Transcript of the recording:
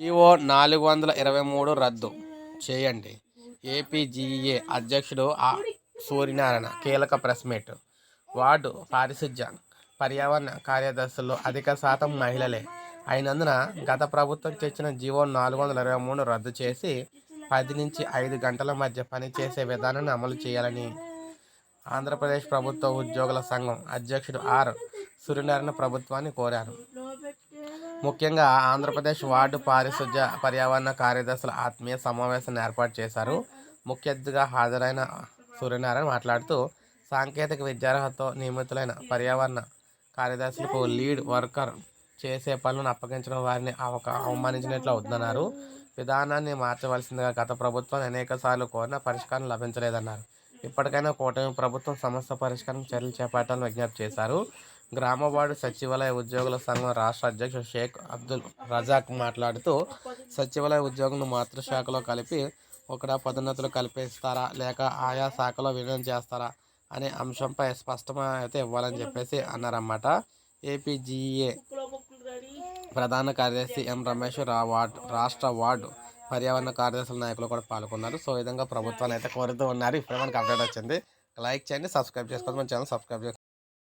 EO నాలుగు వందల ఇరవై మూడు రద్దు. చేయండి. ఏపీజీఏ అధ్యక్షుడు ఆ సూర్యనారాయణ కీలక ప్రెస్ మీట్. వార్డు పారిశుధ్య పర్యావరణ కార్యదర్శుల్లో అధిక శాతం మహిళలే. అయినందున గత ప్రభుత్వం తెచ్చిన జీవో నాలుగు వందల ఇరవై మూడు రద్దు చేసి పది నుంచి ఐదు గంటల మధ్య పనిచేసే విధానాన్ని అమలు చేయాలని ఆంధ్రప్రదేశ్ ప్రభుత్వ ఉద్యోగుల సంఘం అధ్యక్షుడు ఆర్. సూర్యనారాయణ ప్రభుత్వాన్ని కోరారు. ముఖ్యంగా ఆంధ్రప్రదేశ్ వార్డు పారిశుధ్య పర్యావరణ కార్యదర్శుల ఆత్మీయ సమావేశాన్ని ఏర్పాటు చేశారు. ముఖ్య అతిథిగా హాజరైన సూర్యనారాయణ మాట్లాడుతూ సాంకేతిక విద్యార్హతతో నియమితులైన పర్యావరణ కార్యదర్శులకు లీడ్ వర్కర్ చేసే పనులను అప్పగించడం వారిని అవక అవమానించినట్లు అవుతుందన్నారు విధానాన్ని మార్చవలసిందిగా గత ప్రభుత్వం అనేక సార్లు కోరిన పరిష్కారం లభించలేదన్నారు. ఇప్పటికైనా కూటమి ప్రభుత్వం సమస్య పరిష్కారం చర్యలు చేపట్టాలని విజ్ఞప్తి చేశారు. గ్రామ వార్డు సచివాలయ ఉద్యోగుల సంఘం రాష్ట్ర అధ్యక్షుడు షేక్ అబ్దుల్ రజాక్ మాట్లాడుతూ సచివాలయ ఉద్యోగులను మాతృశాఖలో కలిపి ఒకడ పదోన్నతులు కల్పిస్తారా? లేక ఆయా శాఖలో విలీనం చేస్తారా? అనే అంశంపై స్పష్టమైతే ఇవ్వాలని చెప్పేసి అన్నారన్నమాట. ఏపీజీఏ ప్రధాన కార్యదర్శి ఎం రమేష్ రా వార్డు రాష్ట్ర వార్డు పర్యావరణ కార్యదర్శుల నాయకులు కూడా పాల్గొన్నారు. సో ఈ విధంగా ప్రభుత్వాన్ని అయితే కోరుతూ ఉన్నారు. ఇప్పుడే మనకు అప్డేట్ వచ్చింది. లైక్ చేయండి సబ్స్క్రైబ్ చేసుకోండి. మన ఛానల్ సబ్స్క్రైబ్ చేసుకోండి.